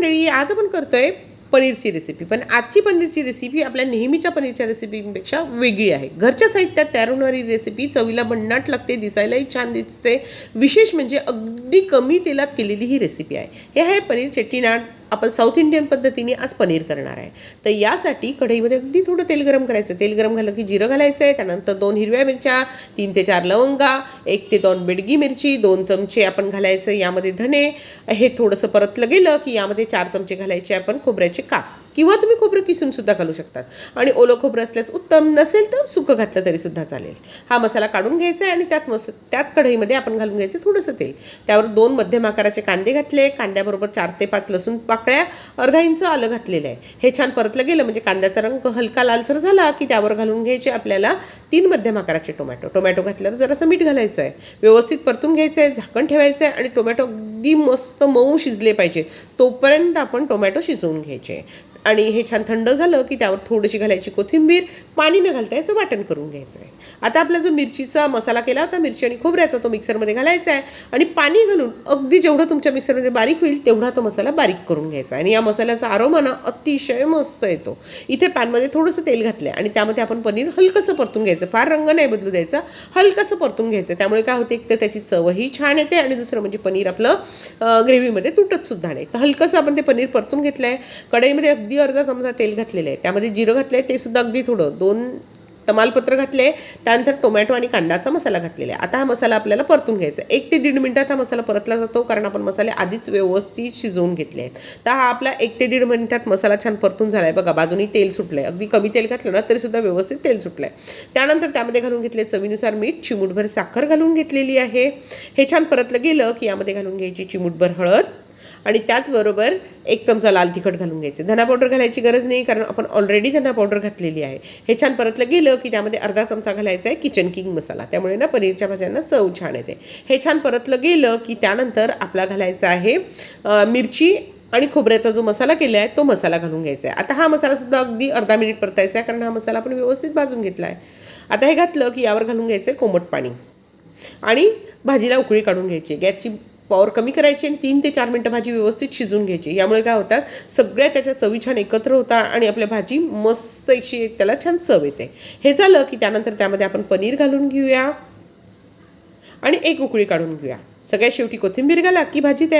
मंडळी आज आपण करतोय पनीरची रेसिपी पण आजची पनीरची रेसिपी आपल्या नेहमीच्या पनीरच्या रेसिपीपेक्षा वेगळी आहे. घरच्या साहित्यात तयार होणारी रेसिपी चवीला भन्नाट लागते दिसायलाही छान दिसते. विशेष म्हणजे अगदी कमी तेलात केलेली ही रेसिपी आहे. हे आहे पनीर चेट्टीनाड आपण साऊथ इंडियन पद्धतीने आज पनीर करणार आहे. तर यासाठी कढईमध्ये अगदी थोडं तेल गरम करायचं. तेल गरम झालं की जिरं घालायचं आहे. त्यानंतर दोन हिरव्या मिरच्या तीन ते चार लवंगा एक ते दोन बेडगी मिरची दोन चमचे आपण घालायचं यामध्ये धने. हे थोडंसं परतलं गेलं की यामध्ये चार चमचे घालायचे आपण खोबऱ्याचे काप. किंवा तुम्ही खोबरं किसून सुद्धा घालू शकतात आणि ओलं खोबरं असल्यास उत्तम नसेल तर सुकं घातलं तरी सुद्धा चालेल. हा मसाला काढून घ्यायचा आहे आणि त्याच मस त्याच कढईमध्ये आपण घालून घ्यायचं थोडंसं तेल. त्यावर दोन मध्यम आकाराचे कांदे घातले. कांद्याबरोबर चार ते पाच लसूण पाकळ्या अर्धा इंच आलं घातलेलं आहे. हे छान परतलं गेलं म्हणजे कांद्याचा रंग हलका लालसर झाला की त्यावर घालून घ्यायचे आपल्याला तीन मध्यम आकाराचे टोमॅटो. टोमॅटो घातल्यावर जरासं मीठ घालायचं आहे. व्यवस्थित परतून घ्यायचं आहे झाकण ठेवायचं आहे आणि टोमॅटो अगदी मस्त मऊ शिजले पाहिजे. तोपर्यंत आपण टोमॅटो शिजवून घ्यायचे. आणि हे छान थंड झालं की त्यावर थोडीशी घालायची कोथिंबीर पाणी न घालता याचं वाटण करून घ्यायचं आहे आता आपला जो मिरचीचा मसाला केला होता मिरची आणि खोबऱ्याचा तो मिक्सरमध्ये घालायचा आहे. आणि पाणी घालून अगदी जेवढं तुमच्या मिक्सरमध्ये बारीक होईल तेवढा तो मसाला बारीक करून घ्यायचा आहे. आणि या मसाल्याचा आरोमा ना अतिशय मस्त येतो. इथे पॅनमध्ये थोडंसं तेल घातलं आहे आणि त्यामध्ये आपण पनीर हलकंसं परतून घ्यायचं. फार रंग नाही बदलू द्यायचा. हलकंसं परतून घ्यायचं. त्यामुळे काय होते एक तर त्याची चवही छान येते आणि दुसरं म्हणजे पनीर आपलं ग्रेव्हीमध्ये तुटतसुद्धा नाही. तर हलकंसं आपण ते पनीर परतून घेतलं आहे कढईमध्ये अगदी अर्धा चमचा तेल घातलेलं आहे. त्यामध्ये जिरं घातलं आहे ते सुद्धा अगदी थोडं दोन तमालपत्र घातले त्यानंतर टोमॅटो आणि कांद्याचा मसाला घातलेला आहे. आता हा मसाला आपल्याला परतून घ्यायचा आहे. एक ते दीड मिनटात हा मसाला परतला जातो कारण आपण मसाले आधीच व्यवस्थित शिजवून घेतले आहेत. तर हा आपला एक ते दीड मिनिटात मसाला छान परतून झाला आहे बघा. बाजूनी तेल सुटलं आहे अगदी कमी तेल घातलं ना तरीसुद्धा व्यवस्थित तेल सुटलं आहे त्यानंतर त्यामध्ये घालून घेतले चवीनुसार मीठ चिमूटभर साखर घालून घेतलेली आहे. हे छान परतलं गेलं की यामध्ये घालून घ्यायची चिमूटभर हळद आणि त्याचबरोबर एक चमचा लाल तिखट घालून घ्यायचं. धना पावडर घालायची गरज नाही कारण आपण ऑलरेडी धना पावडर घातलेली आहे. हे छान परतलं गेलं की त्यामध्ये अर्धा चमचा घालायचा आहे किचन किंग मसाला. त्यामुळे ना पनीरच्या भाज्यांना चव छान येते. हे छान परतलं गेलं की त्यानंतर आपला घालायचा आहे मिरची आणि खोबऱ्याचा जो मसाला केला आहे तो मसाला घालून घ्यायचा आहे. आता हा मसालासुद्धा अगदी अर्धा मिनिट परतायचा आहे कारण हा मसाला आपण व्यवस्थित भाजून घेतला आहे. आता हे घातलं की यावर घालून घ्यायचं आहे कोमट पाणी. आणि भाजीला उकळी काढून घ्यायची. गॅसची पॉवर कमी करायची आणि तीन ते चार मिनटं भाजी व्यवस्थित शिजून घ्यायची. यामुळे काय होतात सगळ्या त्याच्या चवी छान एकत्र होतात आणि आपल्या भाजी मस्त एकशी एक त्याला छान चव येते. हे झालं की त्यानंतर त्यामध्ये आपण पनीर घालून घेऊया आणि एक उकळी काढून घेऊया. सगळ्यात शेवटी कोथिंबीर घाला की भाजी तयार